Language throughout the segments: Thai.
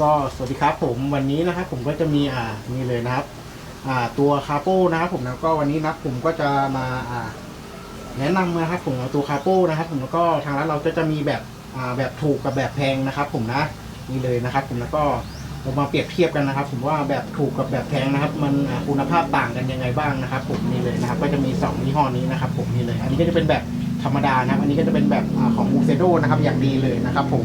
ก็สวัสดีครับผมวันนี้นะครับผมก็จะมีอ่านี่เลยนะครับอ่าตัวคาโป้นะครับผมแล้วก็วันนี้นะครับผมก็จะมาอ่าแนะนำนะครับผมตัวคาโป้นะครับผมแล้วก็ทางร้านเราก็จะมีแบบอ่าแบบถูกกับแบบแพงนะครับ ผมนะนี่เลยนะครับ ผมแล้วก็เรามาเปรียบเทียบกันนะครับ ผมว่าแบบถูกกับแบบแพงนะครับ มันคุณภาพต่างกันยังไงบ้างนะครับ ผมนี่เลยนะครับ ก็จะมีสองยี่ห้อนี้นะครับ ผมนี่เลย อันนี้ก็จะเป็นแบบธรรมดานะครับ อันนี้ก็จะเป็นแบบของมูเซโดนะครับอย่างดีเลยนะครับ ผม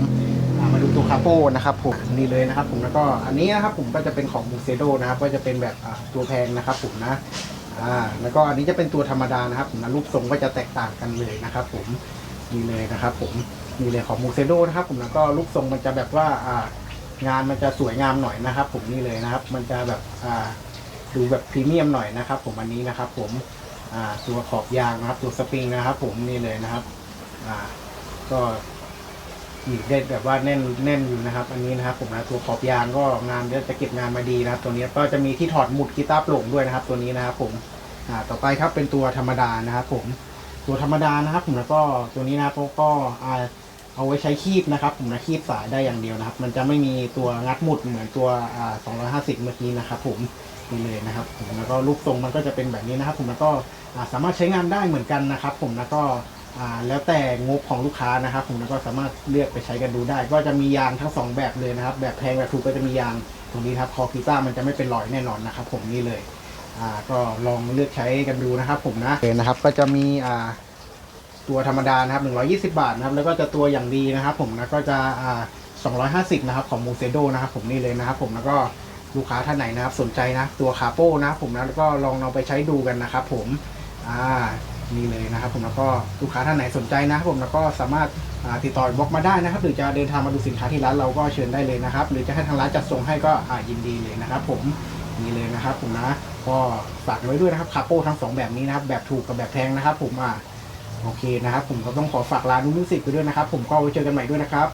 มาดูตัวคาโป้นะครับผมนี่เลยนะครับผมแล้วก็อันนี้นะครับผมก็จะเป็นของบูเซโดนะครับก็จะเป็นแบบตัวแพงนะครับผมนะอ่าแล้วก็อันนี้จะเป็นตัวธรรมดานะครับผมนะรูปทรงก็จะแตกต่างกันเลยนะครับผมนี่เลยนะครับผมนี่เลยของบูเซโดนะครับผมแล้วก็รูปทรงมันจะแบบว่าอ่างานมันจะสวยงามหน่อยนะครับ ผมนี่เลยนะครับ มันจะแบบอ่าดูแบบพรีเมียมหน่อยนะครับ ผมอันนี้นะครับ ผมอ่าตัวขอบยางนะครับ ตัวสปริงนะครับ ผมนี่เลยนะครับอ่าก็ อีกได้แบบว่าแน่นแน่นอยู่นะครับ อันนี้นะครับผมนะตัวขอบยางก็งานเดี๋ยวจะเก็บงานมาดีนะครับ ตัวนี้ก็จะมีที่ถอดหมุดกีตาร์โปร่งด้วยนะครับ ตัวนี้นะครับผมอ่าต่อไปครับเป็นตัวธรรมดานะครับผมตัวธรรมดานะครับ ผมแล้วก็ตัวนี้นะครับก็อ่าเอาไว้ใช้คีบนะครับ ผมนะคีบสายได้อย่างเดียวนะครับ มันจะไม่มีตัวงัดหมุดเหมือนตัวอ่า250 เมื่อกี้นะครับ ผมนี่เลยนะครับผมแล้วก็รูปทรงมันก็จะเป็นแบบนี้นะครับ ผมแล้วก็สามารถใช้งานได้เหมือนกันนะครับ ผมแล้วก็ อ่าแล้วแต่งบของลูกค้านะครับผมแล้วก็สามารถเลือกไปใช้กันดูได้ ก็จะมียางทั้งสองแบบเลยนะครับ แบบแพงแบบถูกก็จะมียางตรงนี้ครับคอกีตาร์มันจะไม่เป็นรอยแน่นอนนะครับ ผมนี่เลยอ่าก็ลองเลือกใช้กันดูนะครับ ผมนะเลยนะครับ ก็จะมีอ่าตัวธรรมดานะครับ 120 บาทนะครับ แล้วก็จะตัวอย่างดีนะครับ ผมนะก็จะอ่า250 นะครับ ของมูเซโดนะครับ ผมนี่เลยนะครับ ผมแล้วก็ลูกค้าท่านไหนนะครับ สนใจนะตัวคาโป้นะครับผมนะแล้วก็ลองเอาไปใช้ดูกันนะครับ ผมอ่า นี่เลยนะครับผมแล้วก็ลูกค้าท่านไหนสนใจนะครับผมแล้วก็สามารถาติดต่อบล็อกมาได้นะครับ หรือจะเดินทางมาดูสินค้าที่ร้านเราก็เชิญได้เลยนะครับ หรือจะให้ทางร้านจัดส่งให้ก็ยินดีเลยนะครับ ผมนี่เลยนะครับผมนะก็ฝากไว้ด้วยนะครับคาโป้ทั้งสองแบบนี้นะครับ แบบถูกกับแบบแพงนะครับ ผมอ่าโอเคนะครับ ผมก็ต้องขอฝากร้านนุ่มมิวสิกไปด้วยนะครับ ผมก็ไว้เจอกันใหม่ด้วยนะครับ